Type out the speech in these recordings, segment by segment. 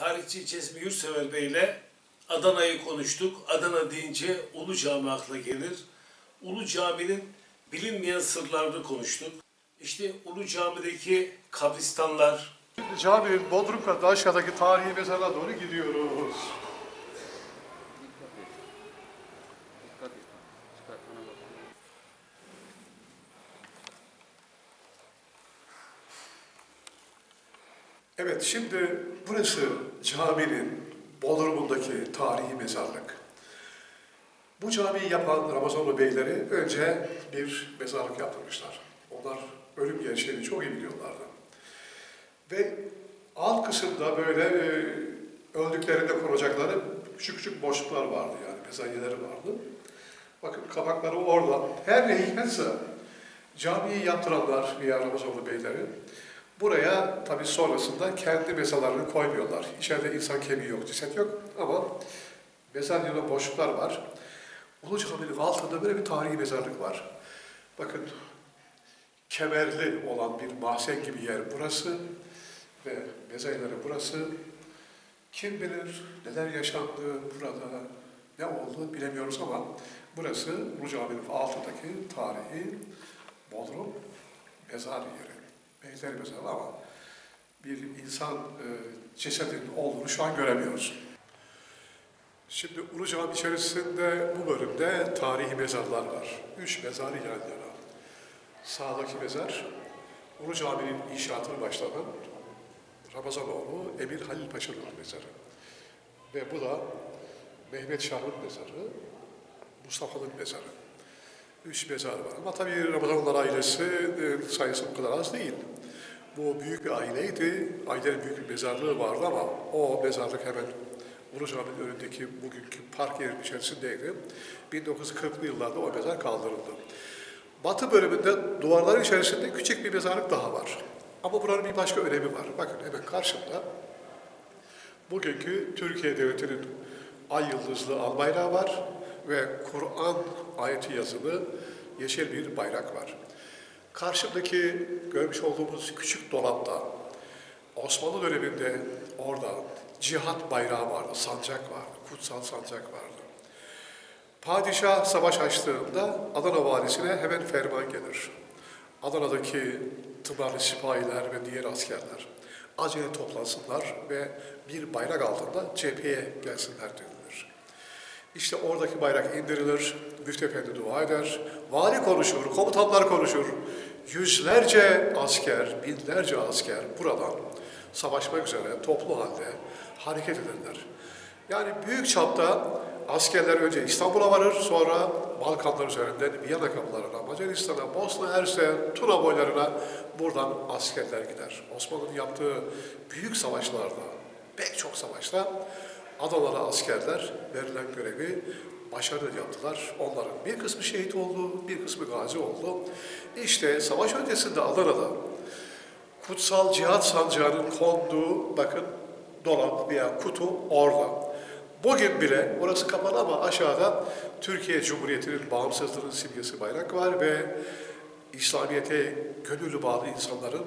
tarihçi Cezmi Yurtsever Bey ile Adana'yı konuştuk. Adana deyince Ulu Cami akla gelir. Ulu Cami'nin bilinmeyen sırlarını konuştuk. İşte Ulu Cami'deki kabristanlar, Şimdi caminin Bodrum katı aşağıdaki tarihi mezara doğru gidiyoruz. Evet, şimdi burası caminin Bodrum'undaki tarihi mezarlık. Bu camiyi yapan Ramazanlı beyleri önce bir mezarlık yaptırmışlar. Onlar ölüm gerçeğini çok iyi biliyorlardı. Ve alt kısımda böyle e, öldüklerinde koruyacakları küçük küçük boşluklar vardı yani mezaryeleri vardı. Bakın kabakları orada. Her ne hikmetse camiyi yaptıranlar veya Ramazoğlu beyleri buraya tabi sonrasında kendi mezarlarını koymuyorlar. İçeride insan kemiği yok, ceset yok ama mezar yanında boşluklar var. Ulu Cami'nin altında böyle bir tarihi mezarlık var. Bakın kemerli olan bir mahzen gibi yer burası ve mezarları burası. Kim bilir neler yaşandı burada, ne oldu bilemiyoruz ama burası Ulu Cami'nin altındaki tarihi Bodrum mezar yeri. Beyler mezarı ama bir insan e, cesedinin olduğunu şu an göremiyoruz. Şimdi Ulu Cami içerisinde bu bölümde tarihi mezarlar var. Üç mezar yan yana. Sağdaki mezar, Ulu Cami'nin inşaatını başlatan Ramazanoğlu Emir Halil Paşa'nın mezarı. Ve bu da Mehmet Şah'ın mezarı, Mustafa'nın mezarı. Üç mezar var. Ama tabii Ramazanlılar ailesi e, sayısı bu kadar az değil. Bu büyük bir aileydi. Ailenin büyük bir mezarlığı vardı ama o mezarlık hemen Ulu Cami'nin önündeki bugünkü park yerinin içerisindeydi. 1940'lı yıllarda o mezar kaldırıldı. Batı bölümünde duvarların içerisinde küçük bir mezarlık daha var. Ama buranın bir başka önemi var. Bakın hemen karşımda bugünkü Türkiye Devleti'nin ay yıldızlı al bayrağı var ve Kur'an ayeti yazılı yeşil bir bayrak var. Karşımdaki görmüş olduğumuz küçük dolapta Osmanlı döneminde orada cihat bayrağı vardı, sancak vardı, kutsal sancak vardı. Padişah savaş açtığında Adana valisine hemen ferman gelir. Adana'daki tımarlı sipahiler ve diğer askerler acele toplansınlar ve bir bayrak altında cepheye gelsinler denilir. İşte oradaki bayrak indirilir, müftü efendi dua eder, vali konuşur, komutanlar konuşur. Yüzlerce asker, binlerce asker buradan savaşmak üzere toplu halde hareket ederler. Yani büyük çapta askerler önce İstanbul'a varır, sonra Balkanlar üzerinden Viyana kapılarına, Macaristan'a, Bosna Hersek, Tuna boylarına buradan askerler gider. Osmanlı'nın yaptığı büyük savaşlarda, pek çok savaşta Adalara askerler verilen görevi başarılı yaptılar. Onların bir kısmı şehit oldu, bir kısmı gazi oldu. İşte savaş öncesinde Adana'da kutsal cihat sancağının konduğu bakın dolap veya kutu orada. Bugün bile orası kapalı ama aşağıda Türkiye Cumhuriyeti'nin bağımsızlığının simgesi bayrak var ve İslamiyet'e gönüllü bağlı insanların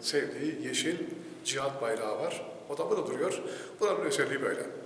sevdiği yeşil cihat bayrağı var. O da burada duruyor. Buranın özelliği böyle.